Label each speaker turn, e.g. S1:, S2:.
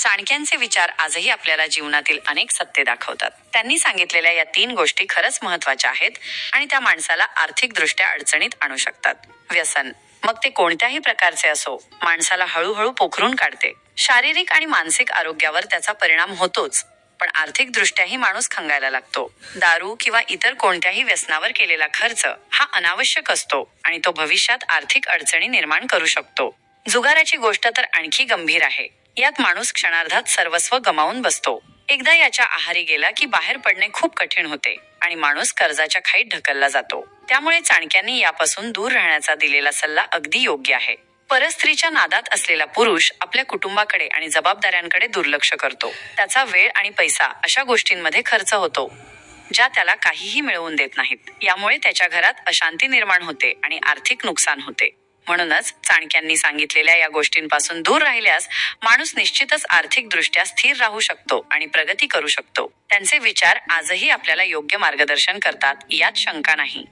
S1: चाणक्यांचे विचार आजही आपल्याला जीवनातील अनेक सत्य दाखवतात. त्यांनी सांगितलेल्या या तीन गोष्टी खरंच महत्त्वाच्या आहेत आणि त्या माणसाला आर्थिकदृष्ट्या अडचणीत आणू शकतात. व्यसन. मग ते कोणत्याही प्रकारचे असो माणसाला हळूहळू पोखरून काढते. शारीरिक आणि मानसिक आरोग्यावर त्याचा परिणाम होतोच पण आर्थिकदृष्ट्याही माणूस खंगायला लागतो. दारू किंवा इतर कोणत्याही व्यसनावर केलेला खर्च हा अनावश्यक असतो आणि तो भविष्यात आर्थिक अडचणी निर्माण करू शकतो. जुगाराची गोष्ट तर आणखी गंभीर आहे. यात माणूस क्षणार्धात सर्वस्व गमावून बसतो. एकदा याच्या आहारी गेला की बाहेर पडणे खूप कठीण होते आणि माणूस कर्जाच्या खाईत ढकलला जातो. त्यामुळे चाणक्यांनी यापासून दूर राहण्याचा दिलेला सल्ला अगदी योग्य आहे. परस्त्रीच्या नादात असलेला पुरुष आपल्या कुटुंबाकडे आणि जबाबदाऱ्यांकडे दुर्लक्ष करतो. त्याचा वेळ आणि पैसा अशा गोष्टींमध्ये खर्च होतो ज्या त्याला काहीही मिळवून देत नाहीत. यामुळे त्याच्या घरात अशांती निर्माण होते आणि आर्थिक नुकसान होते. म्हणूनच चाणक्यांनी सांगितलेल्या या गोष्टींपासून दूर राहिल्यास माणूस निश्चितच आर्थिकदृष्ट्या स्थिर राहू शकतो आणि प्रगती करू शकतो. त्यांचे विचार आजही आपल्याला योग्य मार्गदर्शन करतात यात शंका नाही.